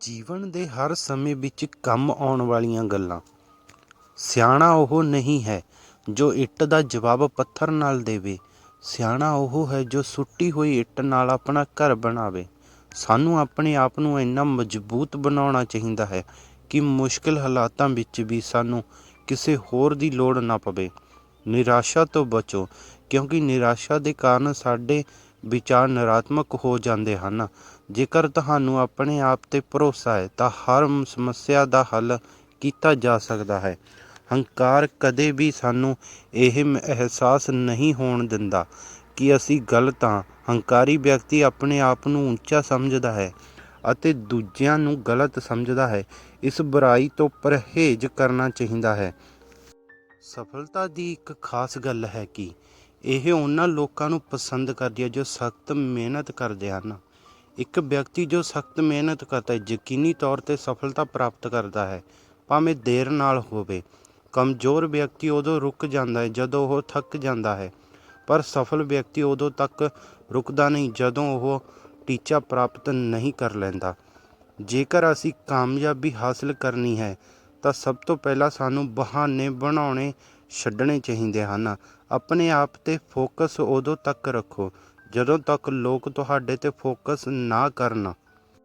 ਜੀਵਨ ਦੇ ਹਰ ਸਮੇਂ ਵਿੱਚ ਕੰਮ ਆਉਣ ਵਾਲੀਆਂ ਗੱਲਾਂ। ਸਿਆਣਾ ਉਹ ਨਹੀਂ ਹੈ ਜੋ ਇੱਟ ਦਾ ਜਵਾਬ ਪੱਥਰ ਨਾਲ ਦੇਵੇ। ਸਿਆਣਾ ਉਹ ਹੈ ਜੋ ਸੁੱਟੀ ਹੋਈ ਇੱਟ ਨਾਲ ਆਪਣਾ ਘਰ ਬਣਾਵੇ। ਸਾਨੂੰ ਆਪਣੇ ਆਪ ਨੂੰ ਇੰਨਾ ਮਜ਼ਬੂਤ ਬਣਾਉਣਾ ਚਾਹੀਦਾ ਹੈ ਕਿ ਮੁਸ਼ਕਿਲ ਹਾਲਾਤਾਂ ਵਿੱਚ ਵੀ ਸਾਨੂੰ ਕਿਸੇ ਹੋਰ ਦੀ ਲੋੜ ਨਾ ਪਵੇ। ਨਿਰਾਸ਼ਾ ਤੋਂ ਬਚੋ, ਕਿਉਂਕਿ ਨਿਰਾਸ਼ਾ ਦੇ ਕਾਰਨ ਸਾਡੇ ਵਿਚਾਰ ਨਕਾਰਾਤਮਕ ਹੋ ਜਾਂਦੇ ਹਨ। ਜੇਕਰ ਤੁਹਾਨੂੰ ਆਪਣੇ ਆਪ ਤੇ ਭਰੋਸਾ ਹੈ, ਤਾਂ ਹਰ ਸਮੱਸਿਆ ਦਾ ਹੱਲ ਕੀਤਾ ਜਾ ਸਕਦਾ ਹੈ। ਹੰਕਾਰ ਕਦੇ ਵੀ ਸਾਨੂੰ ਇਹ ਅਹਿਸਾਸ ਨਹੀਂ ਹੋਣ ਦਿੰਦਾ ਕਿ ਅਸੀਂ ਗਲਤ ਹਾਂ। ਹੰਕਾਰੀ ਵਿਅਕਤੀ ਆਪਣੇ ਆਪ ਨੂੰ ਉੱਚਾ ਸਮਝਦਾ ਹੈ ਅਤੇ ਦੂਜਿਆਂ ਨੂੰ ਗਲਤ ਸਮਝਦਾ ਹੈ। ਇਸ ਬੁਰਾਈ ਤੋਂ ਪਰਹੇਜ਼ ਕਰਨਾ ਚਾਹੀਦਾ ਹੈ। ਸਫਲਤਾ ਦੀ ਇੱਕ ਖਾਸ ਗੱਲ ਹੈ ਕਿ ਇਹ ਉਹਨਾਂ ਲੋਕਾਂ ਨੂੰ ਪਸੰਦ ਕਰਦੀ ਹੈ ਜੋ ਸਖਤ ਮਿਹਨਤ ਕਰਦੇ ਹਨ। ਇੱਕ ਵਿਅਕਤੀ ਜੋ ਸਖਤ ਮਿਹਨਤ ਕਰਦਾ ਹੈ, ਯਕੀਨੀ ਤੌਰ ਤੇ ਸਫਲਤਾ ਪ੍ਰਾਪਤ ਕਰਦਾ ਹੈ, ਭਾਵੇਂ ਦੇਰ ਨਾਲ ਹੋਵੇ। ਕਮਜ਼ੋਰ ਵਿਅਕਤੀ ਉਦੋਂ ਰੁਕ ਜਾਂਦਾ ਹੈ ਜਦੋਂ ਉਹ ਥੱਕ ਜਾਂਦਾ ਹੈ, ਪਰ ਸਫਲ ਵਿਅਕਤੀ ਉਦੋਂ ਤੱਕ ਰੁਕਦਾ ਨਹੀਂ ਜਦੋਂ ਉਹ ਟੀਚਾ ਪ੍ਰਾਪਤ ਨਹੀਂ ਕਰ ਲੈਂਦਾ। ਜੇਕਰ ਅਸੀਂ ਕਾਮਯਾਬੀ ਹਾਸਲ ਕਰਨੀ ਹੈ, ਤਾਂ ਸਭ ਤੋਂ ਪਹਿਲਾਂ ਸਾਨੂੰ ਬਹਾਨੇ ਬਣਾਉਣੇ ਛੱਡਣੇ ਚਾਹੀਦੇ ਹਨ। ਆਪਣੇ ਆਪ ਤੇ ਫੋਕਸ ਉਦੋਂ ਤੱਕ ਰੱਖੋ ਜਦੋਂ ਤੱਕ ਲੋਕ ਤੁਹਾਡੇ ਤੇ ਫੋਕਸ ਨਾ ਕਰਨ।